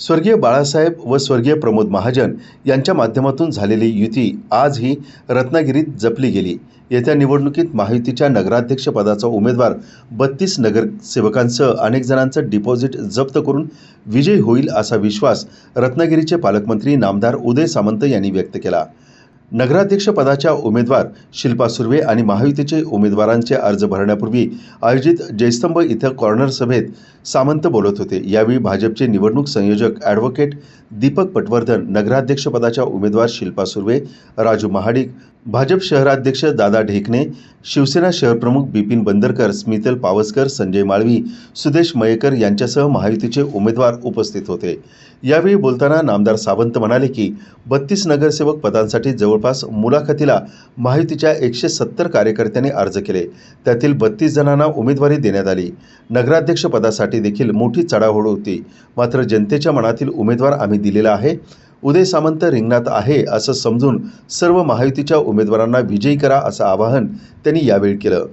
स्वर्गीय बाळासाहेब व स्वर्गीय प्रमोद महाजन यांच्या माध्यमातून झालेली युती आजही रत्नागिरीत जपली गेली. येत्या निवडणुकीत महायुतीच्या नगराध्यक्षपदाचा उमेदवार बत्तीस नगरसेवकांसह अनेक जणांचं डिपॉझिट जप्त करून विजयी होईल असा विश्वास रत्नागिरीचे पालकमंत्री नामदार उदय सामंत यांनी व्यक्त केला. नगराध्यक्षपदाच्या उमेदवार शिल्पा सुर्वे आणि महायुतीचे उमेदवारांचे अर्ज भरण्यापूर्वी आयोजित जयस्तंभ इथं कॉर्नर सभेत सामंत बोलत होते. यावेळी भाजपचे निवडणूक संयोजक ॲडव्होकेट दीपक पटवर्धन नगराध्यक्षपदाच्या उमेदवार शिल्पा सुर्वे राजू महाडिक भाजप शहराध्यक्ष दादा ढेकणे शिवसेना शहरप्रमुख बिपिन बंदरकर स्मितल पावसकर संजय माळवी सुदेश मयेकर यांच्यासह महायुतीचे उमेदवार उपस्थित होते. यावेळी बोलताना नामदार सावंत म्हणाले की बत्तीस नगरसेवक पदांसाठी जवळपास मुलाखतीला महायुतीच्या एकशे सत्तर कार्यकर्त्यांनी अर्ज केले. त्यातील बत्तीस जणांना उमेदवारी देण्यात आली. नगराध्यक्षपदासाठी देखील मोठी चढाओढ होती. मात्र जनतेच्या मनातील उमेदवार आम्ही दिलेला आहे. उदय सामंत रिंगणात आहे असं समजून सर्व महायुतीच्या उमेदवारांना विजयी करा असं आवाहन त्यांनी यावेळी केलं.